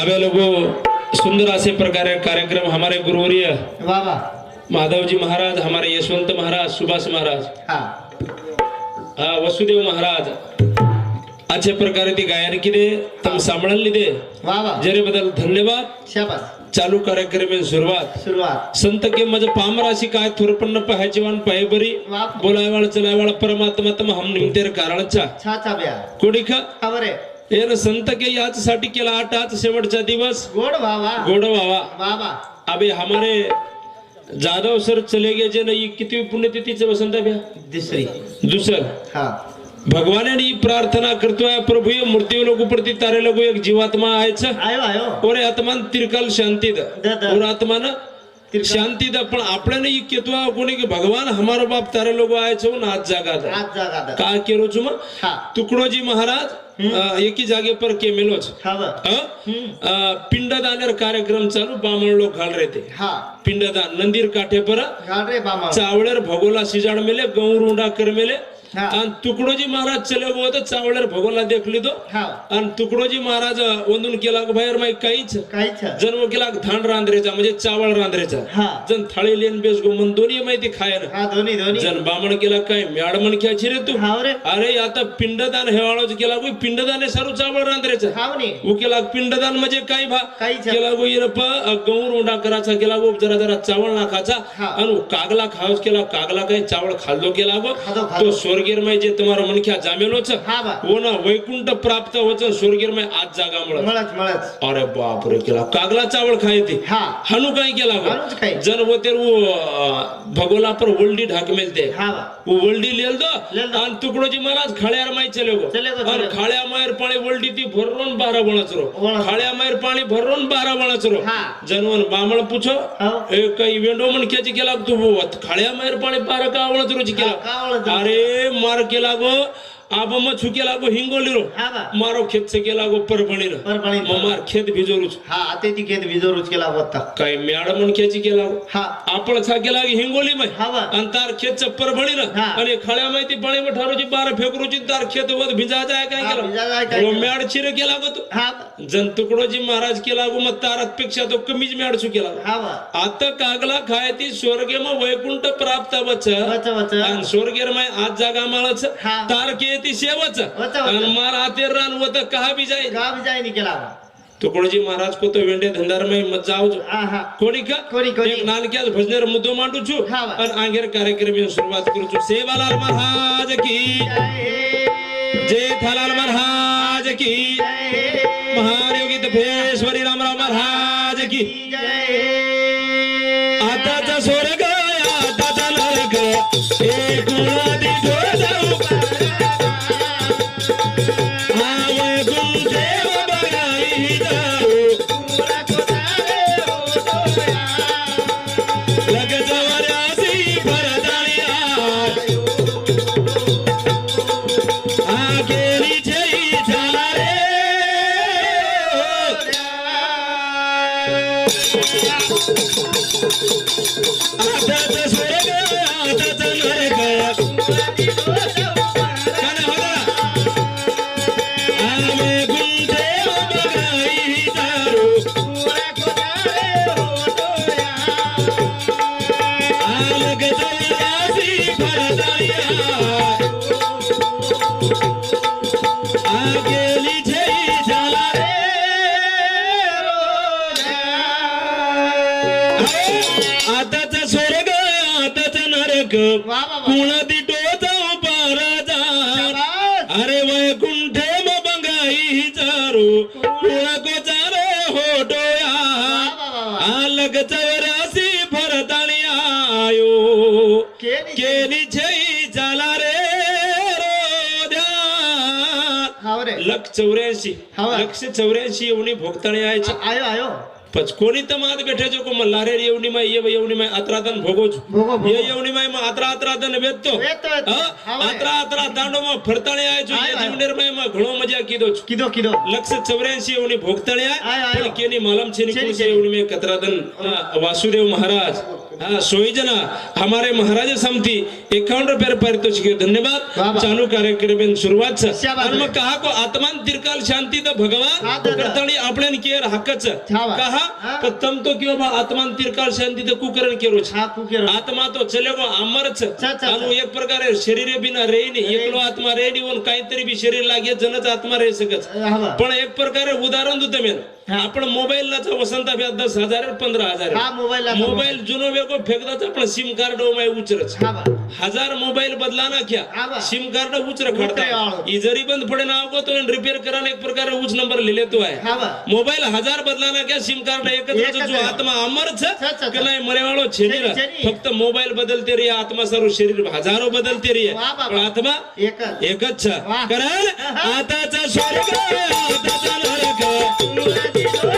अबे लोगो सुंदर ऐसे प्रकार कार्यक्रम हमारे गुरुवर्य माधव जी महाराज हमारे यशवंत महाराज सुभाष महाराज। हा। वसुदेव महाराज। अच्छे प्रकारे ती गायन किदे तम वाह वाह। जरे बदल धन्यवाद। चालू कार्यक्रम सुरुवात सुरुवात संत के मज पामराशी काय थोरपन्न पाहायची वाण पाय बरी। वाह बोलायवाळ चलायवाळ परमात्मा तम हम निमतेर कारणचा कोणी खा। येन संत के याचसाठी केला आटाच शेवटचा दिवस. गोड व्हावा गोड व्हावा अबे हमारे जाधव सर चले गे जे नाही किती पुण्यतिथीचे वसंत दुसरी. दुसर. हा. भगवान ने प्रार्थना करतो है प्रभु ये मूर्तियों लोग तारे लोग एक जीवात्मा आए छ आत्मान तिरकल शांति द और आत्मान शांति द पण आपल्या नाही केतो कोणी की भगवान हमारो बाप तारे लोक हो, આય ना आज जागा જાગા આજ જાગા કા કેરો एकी जागे पर के मेलोच हा पिंडदान कार्यक्रम चालू बामण लोक घाल रहे थे हा पिंडदान नंदीर काठे पर गाड रे बामा चावळेर भगोला सिजाड मेले गौर उंडा कर मेले. आणि तुकडोजी महाराज चले तर चावळेर भगोला देखली तो. हा. आणि तुकडोजी महाराज वंदून केला बाहेर माहिती काहीच. जन्म केला धान रांधरेचा म्हणजे चावळ रांधरेचा हा. जण थाळी लेन बेस गो मन दोन्ही माहिती हा दोन्ही जण बामण केला काय मॅडमन ख्याची रे तू? हा रे. अरे आता पिंडदान हेवाळाच केला गो पिंडदान सारू चावळ रांधरेचा हा म्हणे वो केला पिंडदान म्हणजे काय भा? केला गो येणं प गौर उंडा करायचा केला गो जरा जरा चावळ नाखाचा. हा. आणि कागला खावच केला कागला काही चावळ खाल्लो केला गो. खातो, खातो. तो स्वर्गीर जे तुम्हाला मनख्या जामेलोच हा बा हो ना वैकुंठ प्राप्त होच स्वर्गीर आज जागा मुळे मळच मळच अरे बाप रे केला कागला चावळ खाय ते हा हनु काय केला गो हनुच खाई. जन वो अं, भगोला पर वल्डी ढाक मेलते हा बा वो वल्डी लेल दो लेल दो. आणि तुकडोजी महाराज खाळ्यार माई चले गो चले गो, आणि चले गो. खाळ्या मायर पाणी वल्डी ती भरून बारा वळच रो वळच. खाळ्या मायर पाणी भरून बारा वळच रो हा. जनवन बामळ पूछो हो. काही वेंडो म्हण क्याची केला तू? खाळ्या मायर पाणी बारा का रोची का वळच केला? अरे मार्ग लागावं गो आब मग छुकेला गो हिंगोली रो हा बा. मारो खेत केला गो परभणीनं. परभणी मग मार खेत भिजोरूच. हा आता ती घेत विजोरूच केला होता काय मॅडम म्हणक्याची केला गो हा. आपण सा केला की हिंगोली माय हा बा. आणि तार खेत परभणी ना हा. आणि खळ्या माहिती पाणी मठारोची बारा फेकरूची तार खेत वत भिजा जाय काय केला? केलं? मॅड चिर केला गो तो. हा. जन तुकडोजी महाराज केला गो मग तारात पेक्षा तो कमीच मॅड चु केला हा बा. आता कागला खाय ती स्वर्गे मग वैकुंठ प्राप्त वच. वच वच. आणि स्वर्गेर माय आज के ती सेवच वच. आणि मार आते रान वत कहा बी जाय गाव जायनी केला बा तुकडोजी महाराज को तो वेंडे धंदार माय मत जाव कोणी का? कोणी, कोणी. एक नानक्यात भजनेर मुद्दो मांडू छु. आणि आंगेर कार्यक्रम सुरुवात करू छु. सेवालाल महाराज की जेठालाल महाराज की महायोगी तपेश्वरी रामराव महाराज की आताचा स्वर्ग आताचा नरक एक आताच केली छई झाला रे लक्ष चौऱ्याऐंशी. लक्ष चौऱ्याऐंशी एवढी भोगताळी यायची आयो आयो कोणी तर मात को रे माय ये माय. ये माय अत्रा वय. अत्रा अत्रा दांडो फरताळे यायचो आय, ये. जीवनेर माय मग घणो मजा किदो किदो किदो लक्ष चौऱ्याऐंशी एवढी भोगताळे आय. पण केनी मालम छेनी छेनी, कुणसे छेनी. एवढी मे कत्रातन हा, वासुदेव महाराज हा सोयीजन हमारे महाराज समती एकावन्न रुपये पारितोषिक वा धन्यवाद वा. चालू कार्यक्रम सुरुवात शाबास. आणि मग कहा को आत्मान तिरकाल शांती हा, भगवान दादा. करताणी आपल्यान केर हक्कच वा. कहा. पण तम तो किंवा बा आत्मान तिरकाल शांती तर कुकरण केरो आत्मा तो चले गो अमरच. आणि एक प्रकारे शरीर बिना रेनी एकलो आत्मा रेनी होऊन काहीतरी बी शरीर लागे जनच आत्मा रे सकच पण एक प्रकारे उदाहरण देतो मी आपण मोबाईलला वसंत दस हजार पंधरा हजार आहे. हा मोबाईल जुनो वेगो फेकदाच आपण सिम कार्ड माय उचरच हजार मोबाईल बदला ना हा क्या. सिम कार्ड उचर खडता. ई जरी बंद पडे ना अगो तो रिपेअर करा एक प्रकारे उच नंबर लिहिले तो आहे हवा मोबाईल हजार बदला ना क्या सिम कार्ड एकच एकच जो. आत्मा. की नाही मरेवाळो छेनीला छेनी, छेनी. फक्त मोबाईल बदलते रे आत्मा सर्व शरीर हजारो बदलते रे. पण आत्मा एकच एकच छ. कारण आताचा स्वर्ग आताचा नरक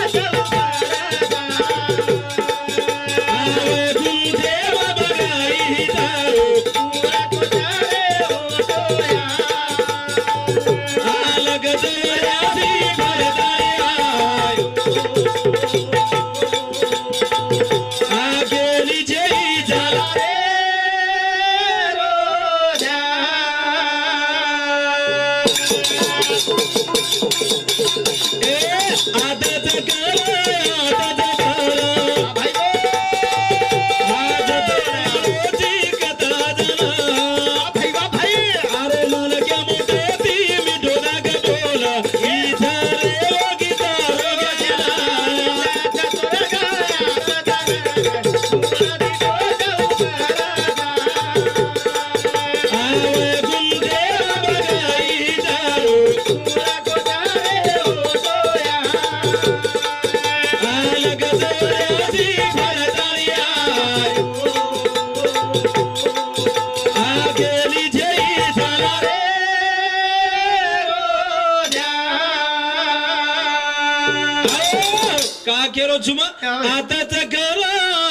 का केलो छुमा आताच कर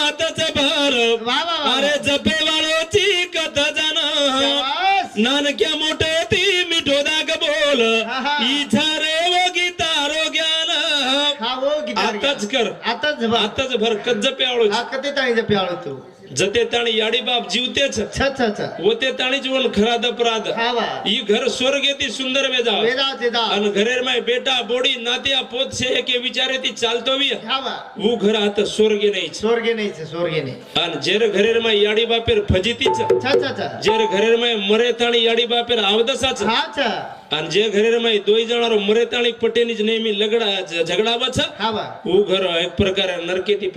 आताच भर। अरे जपे वाळोची कथा जाण। नानक्या मोठे ती मिठो दाग बोल. इच्छा रे वो गीता ज्ञान। आताच कर। आताच आताच भर कज्ज प्यावळो हा कधी ताळीचं प्याळ तू। जते ताणी याडी बाप जीवतेच. छ छ छ. होते ताणी जीवन खराद अपराध. हा घर स्वर्ग येती सुंदर वेदा. आणि घरेर माय बेटा बोडी नात्या पोत से के विचारे ती चालतो बी वा. वो घर आता स्वर्ग नाही स्वर्गे नाही स्वर्गे नाही आणि जेर घरेर माय याडी बापेर फजितीच. जेर घरेर माय मरे ताणी याडी बापेर आवदसाच. आणि जे घरेर माय दोई जणारो मरे ताणी पटेनीच नेहमी लगडा झगडावाच. हा वा. घर एक प्रकारे नरकेती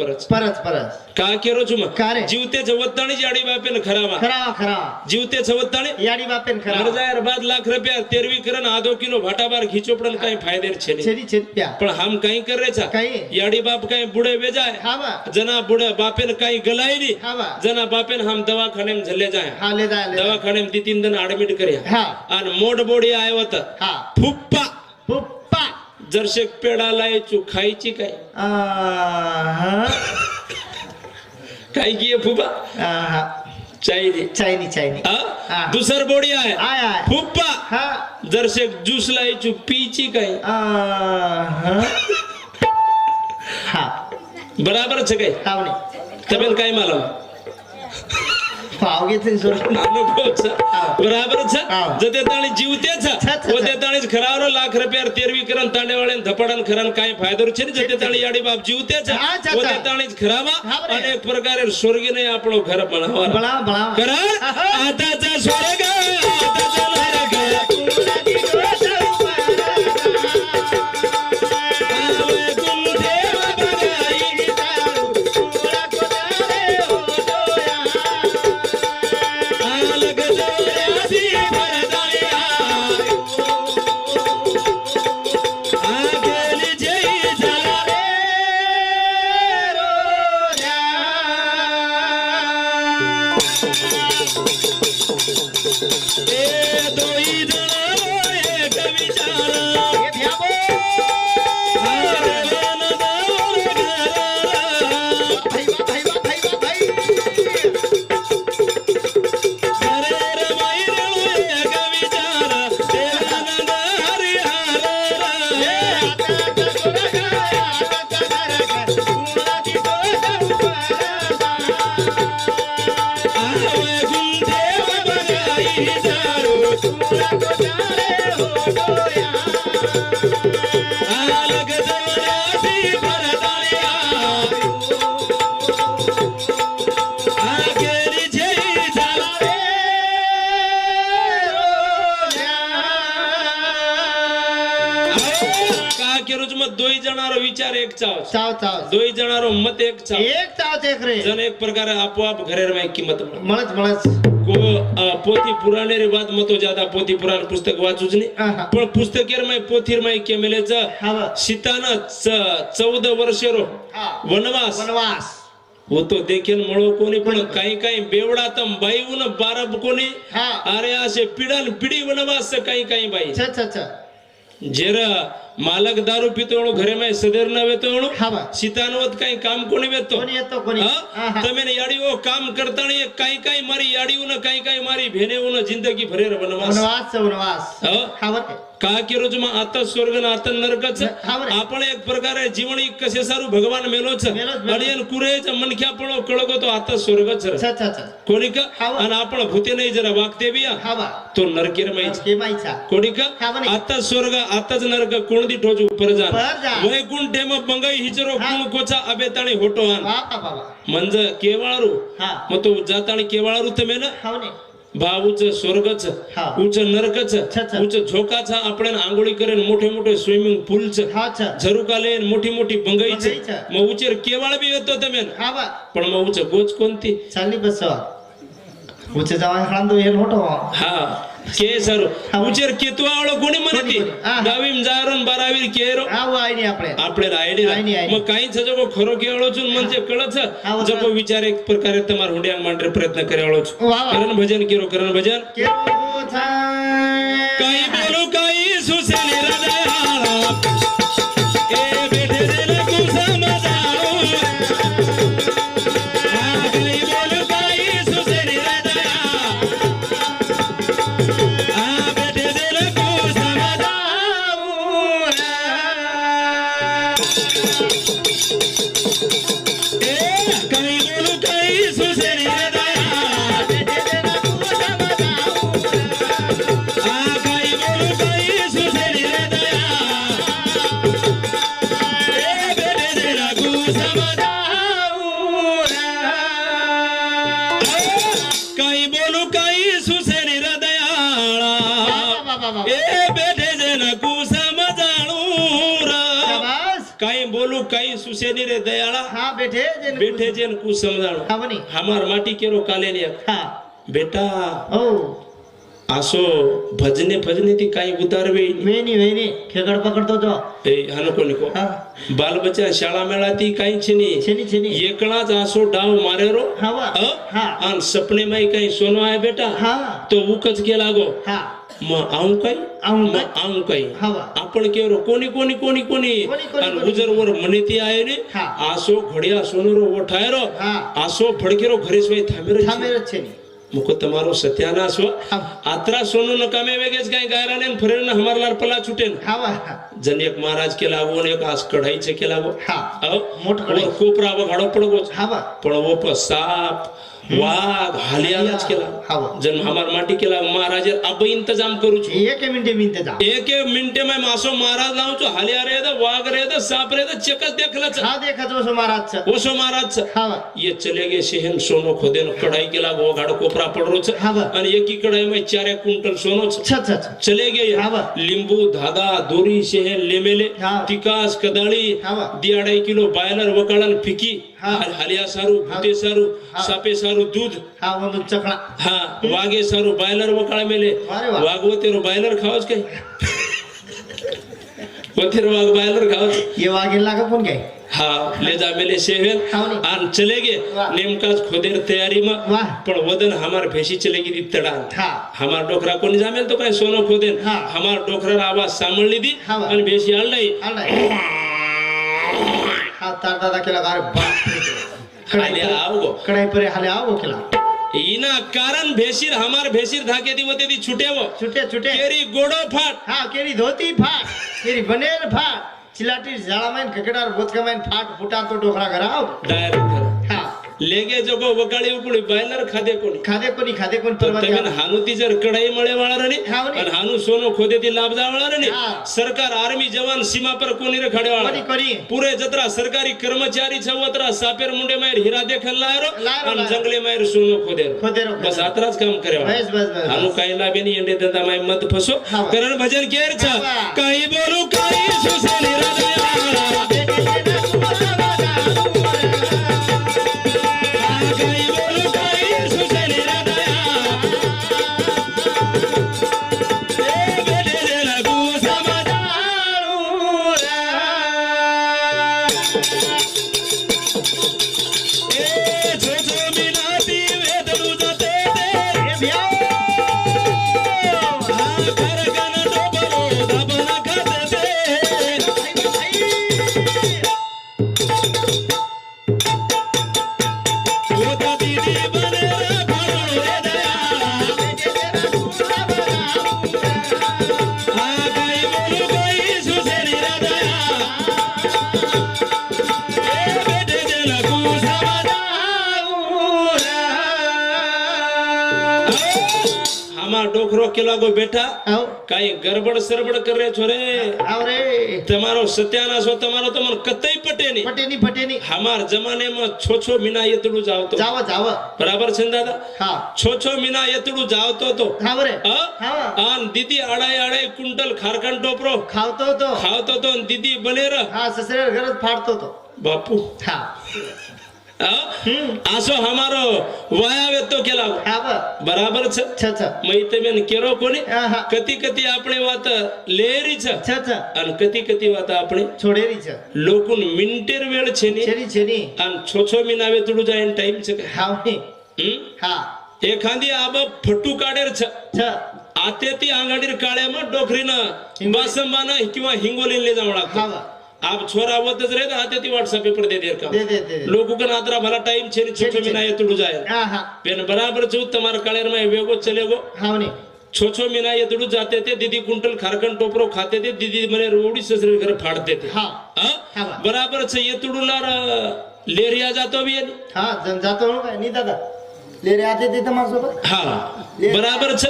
केरो रे? जीवते जवत्ताणी याडी बापेन खरावा खरा खरा जीवते जवत्ताणी याडी बापेन खरा हजार बाद लाख रुपया तेरवी करन आधो किलो भाटाबार खिचोपडन काही फायदेर छे नाही. छेदी छेद प्या पण हम काही करायचा काही? याडी बाप काही बुडे बेजाय हा वा जना बुडे बापेन काही गलायली हा वा जना बापेन हम दवाखाने में जाय हा ले जा ले जा. दवाखाने में ती तीन दिन ऍडमिट कर्या हा आणि मोड बोडी आय होत हा फुप्पा पुप्पा जरशे पेडा लायचू खायची काय आ, हा काय की फुप्पा आ, हा चायली चायनी. चायनी हा? हा. दुसर बोडी आहे. फुप्पा. हा. जरशे ज्यूस लायचू पीची काय? आ, बराबरच आहे काय? तब्येत काय मला पाव घेतली सोड. जते ताणी छ. होते ताणीच खरावर लाख रुपयार तेरवी करन तांडेवाळे धपडन खरन काय फायदो छे जते ताणी याडी बाप छ, खरावा. अनेक प्रकारे स्वर्गीने आपलो घर बनावा बळा बळा. करा आताचा स्वर्ग એક ચાવ છે ચાવ ચાવ દોઈ જણારો મત એક ચાવ એક ચાવ છે ખરે જન એક પ્રકારે આપોઆપ ઘરે રમાય કિંમત મળે મળે જ મળે જ. કો અ, પોથી પુરાણેરી વાત મતો જાદા પોથી પુરાણ પુસ્તક વાંચું જ નહીં આહા. પણ પુસ્તકેરમાં પોથીરમાં કે મેલે છે હા સીતાના ચ- ચૌદ વર્ષેરો હા. વનવાસ વનવાસ वो तो देखेल મળો કોની પણ કઈ કઈ બેવડા તમ બાયું ને બારબ કોની હા. અરે આ છે પીડા ને પીડી વનવાસ છે કઈ मालक दारू पितो घरे में सदेर न वेतो सीतानवत काही काम कोणी वेतो? याडी येतो कोणी? तमेने याडीओ काम करताणी काही काही मारी याड़ी न काही काही मारी भेने न जिंदगी भरे वनवास. वनवास का की रोज मग आता स्वर्ग ना आता नरकच? आपण एक प्रकारे जीवन एक कसे सारू भगवान मेलोच? आणि कुरेच मनख्या पडो कळगो तो आता स्वर्गच कोणी का? आणि आपण भूते नाही जरा वागते बिया? तो नरकीर माहिती कोणी का? आता स्वर्ग आताच नरक कोण છે મનખ્યા પડો કળગો તો આત સ્વર્ગ જ છે છ છ છ કોડિકા હા બરાબર. અને આપણે ભૂતે નહીં જરા વાગતે બિયા ખાવા તો નરકેરમય છે કેમાં ઈચ્છા કોડિકા હા બરાબર. આત સ્વર્ગ આત જ નરક કોણ દી ઠોજ ઉપર જાન પર જાન. વૈકુંઠેમાં બંગાઈ હિચરો હા. કુણ કોચા અબે તાણી હોટો આન વાહ વાહ વાહ મંજ કેવાળારું હા મતો જાતાણી કેવાળારું તમે ને ખાવ ને ભાવ ઉચ્ચ સ્વર્ગ છે હા. ઉચ્ચ નરક છે છે, છે. ઉચ્ચ ઝોકા છે આપણે આંગળી કરીને મોટે મોટે સ્વિમિંગ પુલ છે હા છે ઝરુકા લઈને મોટી મોટી ભંગાઈ છે ભંગાઈ છે. માં ઉચેર કેવાળ બી હતો તમે ને. ખાવા પણ માં ઉચ્ચ ગોચ કોનતી ચાલી બસો ઊંચે જવા ખાંદો એ મોટો હા કે સારું હા. ઉચેર કેતુઆ વાળો કોની મને કોની, હતી કોની? હા, હા. દાવીમ જારો ને બારાવીર કેરો આવું આઈ નહીં આપણે આપણે રાયડી આઈની, આઈની. માં કાઈ છે જો ખરો કેવાળો છું ને મન જે કળ છે હા, જો વખત. કોઈ વિચાર એક પ્રકારે તમાર હુંડિયા માટે પ્રયત્ન કર્યાળો છું વાહ, વાહ. કરણ ભજન કેરો કરણ ભજન કેવું થાય કઈ બોલું કઈ સુસેલી पूछे नहीं रे दयाला। हाँ बैठे जन बैठे जन कुछ समझाओ। हाँ हमार माटी केरो काले लिया हाँ। बेटा ओ। आसो भजने भजने थी काही उतारवे वेनी वेनी खेकड पकडतो तो ए हनको निको बाल बच्चा शाला मेला ती काही छिनी। छिनी छिनी। एकणाच आसो डाव मारे रो। हा हा। अन सपने में काही सोनो आहे बेटा। हा। तो उकच के लागो। हा। બેટા હા તો ઉકજ કે લાગો હા માં આવું કઈ આવું કઈ? માં આવું કઈ હવા. આપણ કેરો કોની કોની કોની કોની કોની, કોની, અને કોની? ગુજર વર મને થી આયે ને હા. આસો ઘડિયા સોનરો ઓઠાયરો હા. આસો ફડકેરો ઘરેશભાઈ થામેરો છે. થામે જ છે ની મુકો તમારો સત્યાનાશ હો હા. આત્રા સોનું ન કામે વેગે જ કઈ ગાયરા ને ફરે ને હમાર લાર પલા છૂટે ને ખાવા જન એક મહારાજ કે લાવો ને એક આસ કઢાઈ છે કે લાવો હા આવ મોટ કઢાઈ. ઓર કોપરા વગાડો પડવો છે ખાવા પણ વો પર સાપ हालियालाच केला. जन माटी केला अब इंतजाम करू एक मिनटे एक मिनटे में मासो हालिया महाराज ये चले गए सोनो कढाई केला वो कोपरा पडरो आणि एकी कढाई में चार क्विंटल सोनो चले गए लिंबू धागा दोरी शेहेन लेमेले तिकास कदळी दियाडाई किलो बायलर वकाळ फिकी. हा हलिया सारू भुते सारू सापे सारू दूध हा म्हणून चकळा वाघे सारू बायलर वकाळ मेले अरे वा. बायलर खाओ काय वाघ बायलर खावाच हा ले जा मेले सेवेल खाऊ नी. चले गे नेमकाच खोदेर तयारी मा पण वदन हमार हमार कोणी जामेल तो हा. डोकरा आवाज सांभाळली दी आणलाय આવાજ સાંભળ લીધી હા, વાહ. અને ભેસી હાલ નહીં ಅಲ್ಲ ಹಾ ತಾಡ್ದಾದ ಕೆಲ ಗಾರ ಬಾ હાલે આવગો ಕಡಾಯಿ ಪರಿ ಹಾಲೆ ಆಗೋ ಕೆಲ ઈના કારણ ભેસીર હમાર ભેસીર ધાકે દી વતેથી છૂટેવો છૂટે છૂટે કેરી ગોડો ફાટ હા કેરી ધોતી ફાટ કેરી બનેલ ફાટ ચિલાટી ઝાડામાં ગગડાર ગોતકામાં ફાટ ફૂટા તો ડોખરા ઘરાવ ડાયરેક્ટ હા લેગે જોકો વકાળી ઉપડી બાયલર ખાધે કોની ખાધે કોની ખાધે કોની તો પરવા તમે હાનુથી જર કડાઈ મળે વાળા રે હા, વળી. અને હાનું સોનો ખોદેથી લાભદા વાળા રે હા. સરકાર આર્મી જવાન સીમા પર કોની રે ખડે કોની વાળા કોની પૂરે જતરા સરકારી કર્મચારી છે વતરા સાપેર મુંડે માયર હીરા દેખન લાયરો લાયરો, અને લાયરો. જંગલે માયર સોનો ખોદેરો ખોદેરો બસ આતરા જ કામ કરે બસ બસ બસ આનું કાઈ લાગે નહીં એંડે ધંધા માં મત ફસો હા. કરણ ભજન કેર છે હા. કઈ બોલું કઈ સુસેલી હૃદયાળા ए આમાં ડોકરો કે લાગો બેઠા આવ, કાઈ ગરબડ સરબડ કરે છો રે આવ રે. તમારો સત્યાનાશ હોય તમારો તો મને કતઈ પટે નહીં પટેની પટેની હમાર જમાનેમાં છો છો મીના એતડું જ આવતો જાવ જાવ બરાબર છે ને દાદા હા છો છો મીના એતડું જ આવતો તો ખાવ રે હા? હા આન દીદી આડાય આડાય કુંટલ ખારકન ટોપરો ખાવતો તો ખાવતો તો ને દીદી બનેર હા સસરે ઘર જ ફાડતો તો બાપુ હા आसो हमारो वाया वेतो केला बराबर छ? छ छ. मई तमे ने केरो कोनी कती कती आपने वात लेरी छ. छ छ. अन कती कती वात आपने छोडेरी छ. लोकुन मिनटेर वेळ छे नी छेरी अन छो छो मिना वे तुडू जाय टाइम छे का? हा हं. हा आब फटू काडेर छ. आते ती आंगाडीर काळे म डोखरीना बासंबाना किंवा हिंगोली ले जावणा का आप छोरा आवत रहे ना आते पर दे देर का। दे भला टाइम छेरी बराबर जो तुम्हारा कलर में वेगो चलेगो। छो छो महीना ये जाते थे दीदी कुंटल खारखन टोपरो खाते थे दीदी मने रोड़ी ससुर घर फाड़ते थे। बराबर छे ये तुड़ू लार लेरिया जातो भी हां? जातो नहीं दादा। ले हा. बराबर छ.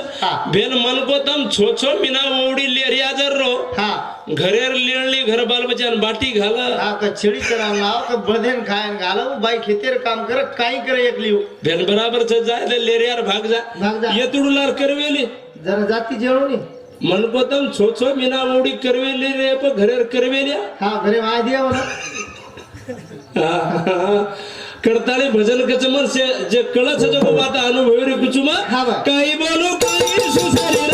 भेल मन को तम छो छो मिना ओवडी लेरिया जर रो हा. घरेर लेळली घर बाल बचान बाटी घाल. हा का छेडी करा लाव का बधेन खायन घाल. बाई खेतेर काम कर काही कर एकली हो. भेल बराबर छ. जाय ले लेरियार भाग जा. भाग जा. ये तुडुलार करवेली. जरा जाती जेळोनी मन को तम छो छो मिना ओवडी करवेली रे प घरेर करवेल्या. हा घरे वाय दिया म्हणा कडताळे भजन कच मनसे जे कळस जो आता अनुभवी कुचुमा काही बोलू काही सुसारी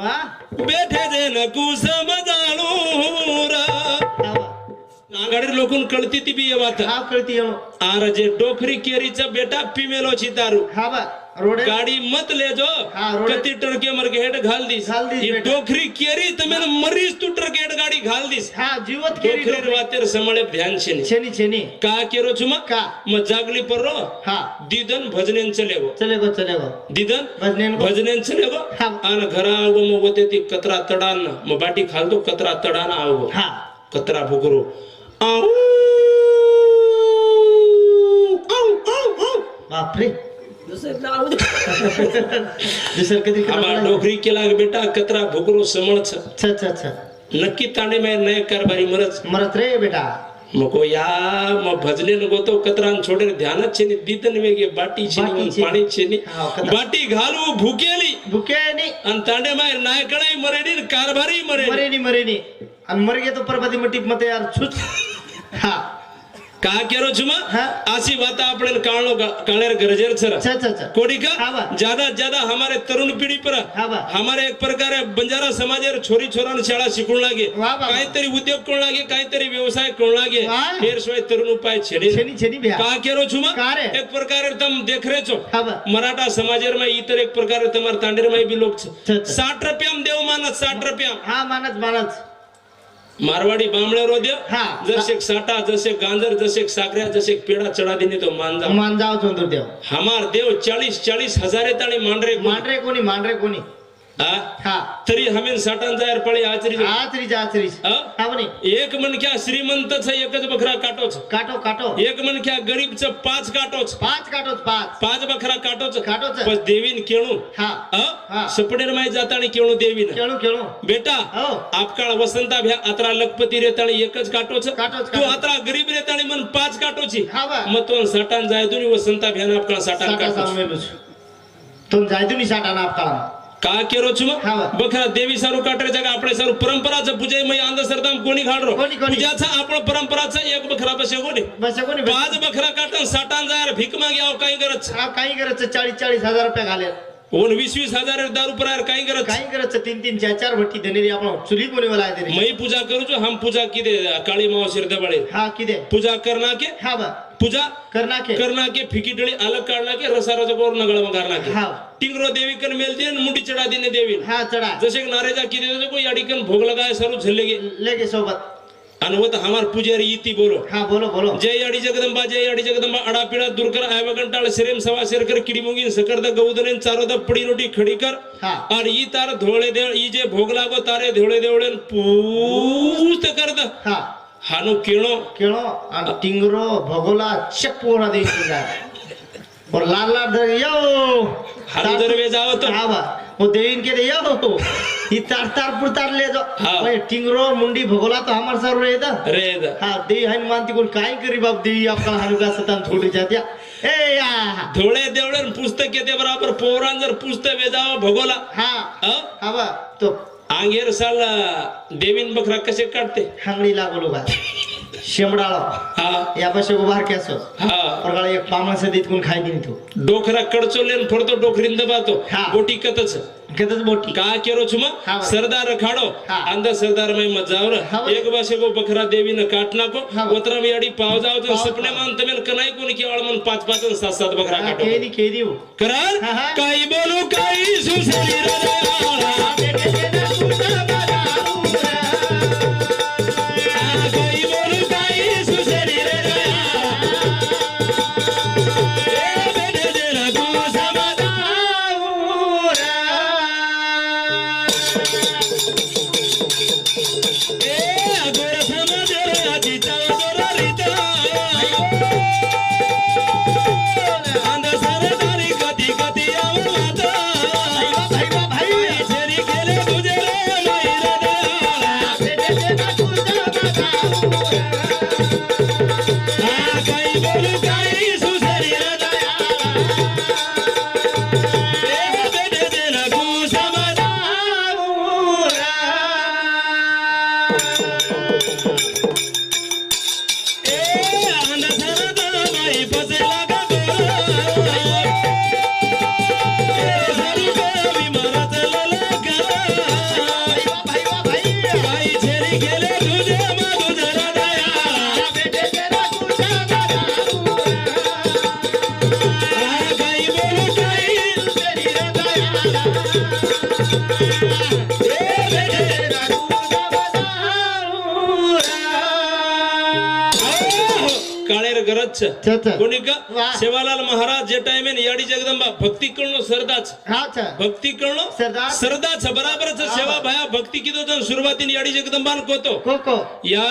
वा बेठा दे लकु लोकून कळती ती बी एव धाप करते अरे जे टोकरी केरी बेटा फिमेलो चितारू हा वा गाड़ी मत ले जो. कति टरके मर गेट घाल दीस. ये टोखरी केरी तो मैंने मरीज तू टरके हेड गाड़ी घाल दीस. जीवत केरी टोखरी वातेर समळे ध्यान छेनी. छेनी छेनी. का केरो छुमा? का? म जागली पर. रो दिदन दीदन भजनेन चलेगो चलेगो चलेगो दीदन भजनेन भजनेन चलेगो अन घरा आगो म वते ती कतरा तडान. म बाटी खालतो कतरा तडान आवो हा. कतरा भुगरो. आऊ! आऊ आऊ बाप रे नोकरी केला बेटा? कतरा भोकरो समण अच्छा अच्छा नक्की ताणे में नए कारभारी मरच. मरत रे बेटा. मको या म भजने न गोतो कतरान छोडे ध्यान छे नि दीतन वेगे बाटी छे नि पाणी छे नि बाटी घालू भूकेली भूकेनी. अन तांडे माय नाय कणे मरेडी कारभारी मरेडी मरेडी मरेडी अन मरगे तो परपती मटी मते यार छुच. हा. కాకేరో జుమా ఆసి బాత అప్పుడు కాళ్ళో కళ్ళర్ గర్జర్ कोडी का? ज्यादा ज्यादा हमारे तरुण पीढ़ी पर हमारे एक प्रकारे बंजारा समाज छोरी छोरान शाळा शिकून लागे. काहीतरी उद्योग कोण लागे काहीतरी व्यवसाय कोण लागे. हेर सोय तरुण उपाय छेडी काकेरो जुमा? एक प्रकारे तम देख छो मराठा समाज इतर एक प्रकारे तमार तांडेर में भी लोग साठ रुपया देव मानत साठ रुपया हा मानत मानस मारवाडी बामणे रोद्य हा. जसे साटा जसे गांजर जसे साखऱ्या जसे पेडा चढा दिने तो मान जा मान जाव चंद्र देव हमार देव चाळीस चाळीस हजारे ताणी मांडरे मांडरे कोणी मांडरे कोणी. तरी हमेन साठान जायर पळी आचरी आचरीच आचरीच हा? हा म्हणे. एक मनक्या श्रीमंतच एकच बकरा काटोच. काटो काटो. एक मनक्या गरीबच पाच काटोच. पाच काटोच पाच. पाच बकरा काटोच. काटोच. पण देवीन केळू हा. सपडेर माय जातानी केळू देवीन. खेळू खेळू बेटा हो. आपकाळ वसंता भ्या अत्रा लखपती रेताळी एकच काटोच. काटोच, तू. अत्रा गरीब रेताळी मन पाच काटोची. हा. मग तो साठान जाय तुम्ही वसंता भ्यान आपकाळ साठान साठा काटोच. जाऊन मेलूच तुम जाय तुम्ही साठा ना आपकाळा का केरो छु. बखरा देवी सारू काटरे जागा आपले सारू परंपराचं पूजे मग अंधश्रद्धा कोणी घालरो कोणी, कोणी? पूजाचा आपण परंपराचा एक बखरा बसे कोणी बस कोणी पाच बखरा काटन साठान जायर भीक माग्याव काही गरज काही चाळीस चाळीस हजार रुपये घाले ओन वीस वीस हजार दारू परायर काही गरज? काही करायचं तीन तीन चार चार भट्टी धनेरी आपण. चुली कोणी आहे तरी मई पूजा करू छो हम पूजा किदे काळी माव शिरदे हा किदे? पूजा करना के हा बा. पूजा करना के करना के फिकी डळी अलग काढना के रसाराचा गोर नगळ करना के हा. टिंगरो देवी कन मेल दिन मुंडी चढा दिने देवी हा चढा. जसे नारेजा किदे देतो कोई अडिकन भोग लगाय सरू झल्ले गे. लेगे सोबत. आणि वो तो हमार पुजारी इति बोलो हा बोलो बोलो जय अडी जगदंबा जय अडी जगदंबा अडा पिळा दूरकर आयवगंटाळ सिरेम सवा सिरकर किडी मुंगीन सकरद गौदनेन चारोद पडी रोटी खडी कर हा आणि ई तार धोळे देळ ई जे भोग लागो तारे धोळे देवळेन पूस्त करद हा हानु केळो केळो आणि टिंगरो भगोला चक पोरा द्यायची जाय और लाल लाल धर यो हानु दरवे जावं तर हा बा वो देवीन के दे यो ही तार तार पुर तार ले जो हा. ओए, टिंगरो मुंडी भगोला तो हमार सर रे दा. रे द. हा हान मानती कोण काय करी बाप देवी आपका हानुका सतान थोडी जात्या ए या धोळे देवळेन पुस्तक येते बराबर पोरान जर पुस्तक वेजावं भोगोला. हा? हा बा तो. आंगेर साल देवीन बकरा कसे काढते? हांगडी लागलो बा. शेमडाळो या पाशे उभार केसो प्रकाळ एक पामास देत कोण खाय दिनी तू. डोकरा कडचोलेन फरतो डोकरीन दबातो. गोटी कतच केतच मोठी का केरो छुमा. सरदार खाडो. अंदा सरदार में मत जाओ रे. एक बासे को बकरा देवी न काटना को हा. उतरा में अड़ी पाव तो. सपने मान तमेन कनाई कोनी की वाळ मन पाच पाच सात सात बकरा हा, काटो. केदी केदी. कराल. काही बोलू काही सुसरी काही कोणी का? वा. सेवालाल महाराज जे टाइमेन याडी जगदंबा भक्ती करणं सरदाच. भक्ती करणं सरदार. सरदाच. बराबरच सेवा भया भक्ती किदो जण सुरुवातीने याडी जगदंबान कोतो कोको या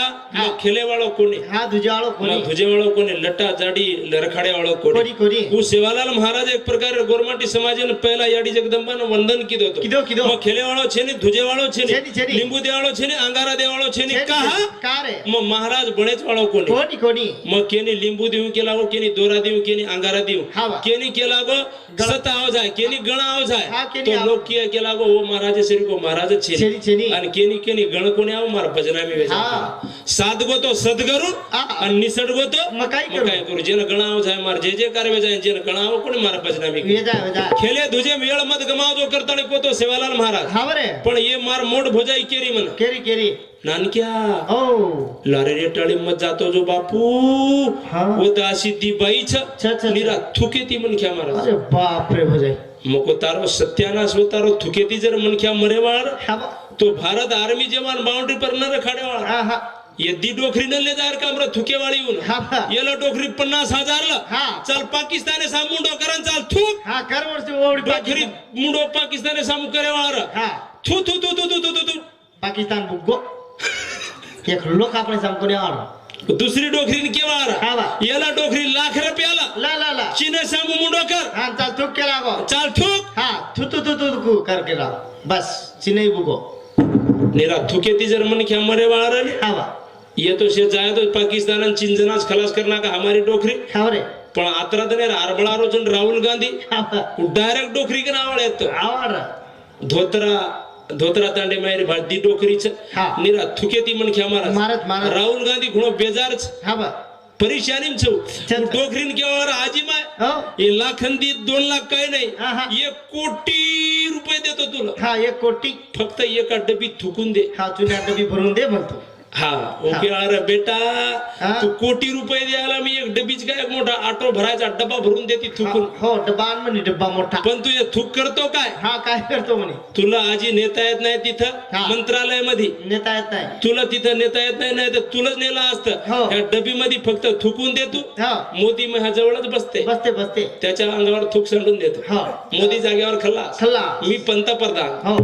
ખેલે વાળો કોની હા ધુજા વાળો કોની ધુજા વાળો કોની લટ્ટા જાડી રખાડે વાળો કોની કોની હું સેવાલાલ મહારાજ એક પ્રકારે ગોરમાટી સમાજને પહેલા યાડી જગદંબાને વંદન કીધો તો કીધો કીધો માં ખેલે વાળો છે ને ધુજે વાળો છે ને લીંબુ દે વાળો છે ને આંગારા દે વાળો છે ને કાહા કારે માં મહારાજ ભણેજ વાળો કોની કોની કોની માં કેની લીંબુ દેવું કેલાવો કેની દોરા દેવું કેની આંગારા દેવું કેની કેલાગો सत आवाज आहे केनी गण आवाज हा, आहे तो आवाज. लोक किया के लागो ओ महाराज श्री को महाराज छेनी छेनी, आणि केनी केनी गण कोणी आव मार भजनामी हा. वेचा साधगो तो सदगुरु हा. आणि निसडगो तो मकाई करू. मकाई करू जेन गण आवाज आहे मार जे जे कार्य वेचा जेन गण आव कोणी मारा भजनामी करू. वेदा वेदा खेले दुजे मेळ मत गमावजो को तो सेवालाल महाराज हा बरे पण ये मार मोड भजाई केरी मन केरी केरी नानक्या ओ. लारे टाळी मत जातो जो बापू. हा. उदासी ती बाई अच्छा, थुके ती मनख्या महाराज बाप रे भजाई मको तारो सत्यानाश हो तारो थुके ती जर मनख्या मरेवाळ तो भारत आर्मी जवान बाउंड्री पर न रखाडेवाळ हा हा. डोखरी न ले जायर थुकेवाळी येऊन येलो डोखरी पन्नास हजार हा. चल पाकिस्ताने मुंडो डोकरान चाल थूक हा डोखरी मुंडो पाकिस्ताने सामू करेवाळ हा. थू थू थू थू थू थू थू पाकिस्तान बुगो एक लोक आपण सांगतो आला दुसरी डोकरी केव्हा याला डोकरी लाख रुपयाला ला ला ला. चिन्ह सांगू हा चाल थूक केला गो. चाल हा थू थू थू थू कर केला. बस चिनई बुगो. निरा थुकेती जर मन क्या मरे वाळल हा शे जायतो पाकिस्तान आणि चिंजनाच खलास करणार का हमारी डोकरी? हा रे पण आता तर नाही आरबळा राहुल गांधी. डायरेक्ट डोकरी का नावाळ येतो. आवड. धोत्रा धोतरा तांडे माहेर भाजी डोकरीच. निरा थुके ती म्हण खेळ राहुल गांधी घुण बेजार परेशानी डोकरीन केव्हा आजी माय. हो. हे. लाखंदी दोन लाख काय नाही. एक कोटी रुपये देतो तुला. हा एक कोटी. फक्त एका डबी थुकून दे. हा तुला डबी भरून दे म्हणतो. हा ओके अरे बेटा हा. तू कोटी रुपये द्यायला मी एक डबीच काय मोठा ऑटो भरायचा डब्बा भरून देते थुकून. हो डब्बा आण म्हणे डब्बा मोठा. पण तू हे थुक करतो काय? हा काय करतो म्हणे? तुला आजी नेता येत नाही तिथं हा. मंत्रालयमध्ये नेता येत नाही. तुला तिथं नेता येत नाही नाही तर तुलाच नेलं हो. असतं या डबीमध्ये फक्त थुकून दे तू. हा. मोदी माझ्या जवळच बसते. बसते बसते. त्याच्या अंगावर थुक सांडून देतो. हो. मोदी जागेवर खल्लास खल्ला. मी पंतप्रधान. हो.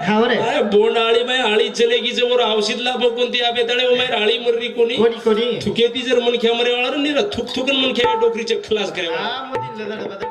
हा बरे. अरे बोंड आळी माय आळी चलेगी जवळ औषध लाभ कोणती आबे तळे ओ माय आळी मर्री कोणी? कोणी कोणी? थुकेती जर मनख्या मरे वाळा निरा थुक थुकन मनख्या डोकरीचे खलास हा लदड कर